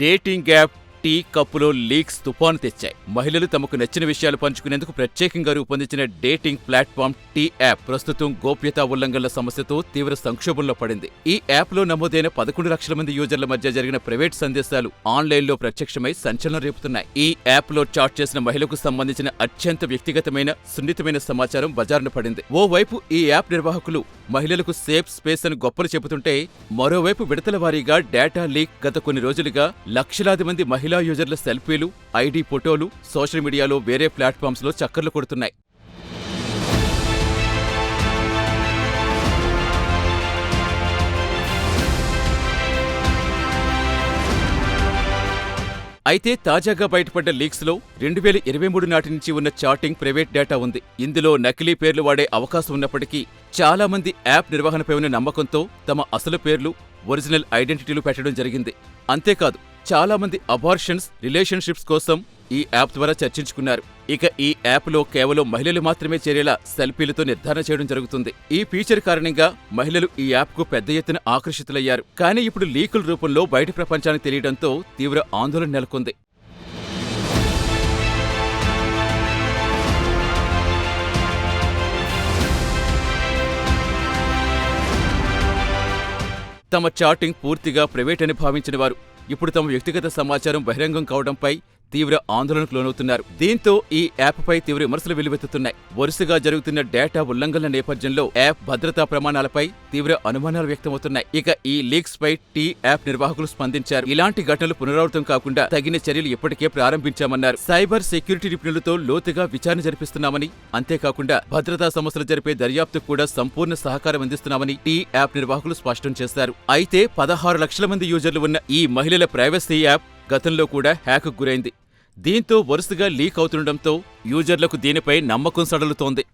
Dating app tea కప్పులో leaks తుఫాను తెచ్చాయి. మహిళలు తమకు నచ్చిన విషయాలు పంచుకునేందుకు ప్రత్యేకంగా రూపొందించిన డేటింగ్ ప్లాట్ఫామ్ టీ యాప్ ప్రస్తుతం గోప్యతా ఉల్లంఘనల సమస్యతో తీవ్ర సంక్షోభంలో పడింది. ఈ యాప్లో నమోదైన పదకొండు లక్షల మంది యూజర్ల మధ్య జరిగిన ప్రైవేట్ సందేశాలు ఆన్లైన్లో ప్రత్యక్షమై సంచలనం రేపుతున్నాయి. ఈ యాప్లో చాట్ చేసిన మహిళకు సంబంధించిన అత్యంత వ్యక్తిగతమైన సున్నితమైన సమాచారం బజారున పడింది. ఓవైపు ఈ యాప్ నిర్వాహకులు మహిళలకు సేఫ్ స్పేస్ అని గొప్పలు చెబుతుంటే మరోవైపు విడతల వారీగా డేటా లీక్ గత కొన్ని రోజులుగా లక్షలాది మంది మహిళా యూజర్ల సెల్ఫీలు ఐడి ఫోటోలు సోషల్ మీడియాలో వేరే ప్లాట్ఫామ్స్లో చక్కర్లు కొడుతున్నాయి. అయితే తాజాగా బయటపడ్డ లీక్స్లో రెండు వేల ఇరవై మూడు నాటి నుంచి ఉన్న చాటింగ్ ప్రైవేట్ డేటా ఉంది. ఇందులో నకిలీ పేర్లు వాడే అవకాశం ఉన్నప్పటికీ చాలా మంది యాప్ నిర్వహణపై ఉన్న నమ్మకంతో తమ అసలు పేర్లు ఒరిజినల్ ఐడెంటిటీలు పెట్టడం జరిగింది. అంతేకాదు చాలా మంది అబార్షన్స్ రిలేషన్షిప్స్ కోసం ఈ యాప్ ద్వారా చర్చించుకున్నారు. ఇక ఈ యాప్లో కేవలం మహిళలు మాత్రమే చేరేలా సెల్ఫీలతో నిర్ధారణ చేయడం జరుగుతుంది. ఈ ఫీచర్ కారణంగా మహిళలు ఈ యాప్కు పెద్ద ఎత్తున ఆకర్షితులయ్యారు. కానీ ఇప్పుడు లీకుల రూపంలో బయట ప్రపంచానికి తెలియడంతో తీవ్ర ఆందోళన నెలకొంది. తమ చాటింగ్ పూర్తిగా ప్రైవేట్ అని భావించిన వారు ఇప్పుడు తమ వ్యక్తిగత సమాచారం బహిరంగం కావడంపై తీవ్ర ఆందోళనకు లోనవుతున్నారు. దీంతో ఈ యాప్పై తీవ్ర విమర్శలు వెలువెత్తుతున్నాయి వరుసగా జరుగుతున్న డేటా ఉల్లంఘనల నేపథ్యంలో యాప్ భద్రతా ప్రమాణాలపై తీవ్ర అనుమానాలు వ్యక్తమవుతున్నాయి. ఇక ఈ లీక్స్ పై టీ యాప్ నిర్వాహకులు స్పందించారు. ఇలాంటి ఘటనలు పునరావృతం కాకుండా తగిన చర్యలు ఇప్పటికే ప్రారంభించామన్నారు. సైబర్ సెక్యూరిటీ నిపుణులతో లోతుగా విచారణ జరిపిస్తున్నామని అంతేకాకుండా భద్రతా సమస్యలు జరిపే దర్యాప్తుకు కూడా సంపూర్ణ సహకారం అందిస్తున్నామని టీ యాప్ నిర్వాహకులు స్పష్టం చేశారు. అయితే పదహారు లక్షల మంది యూజర్లు ఉన్న ఈ మహిళల ప్రైవసీ యాప్ గతంలో కూడా హ్యాక్ గురైంది. దీంతో వరుసగా లీక్ అవుతుండటంతో యూజర్లకు దీనిపై నమ్మకం సడలుతోంది.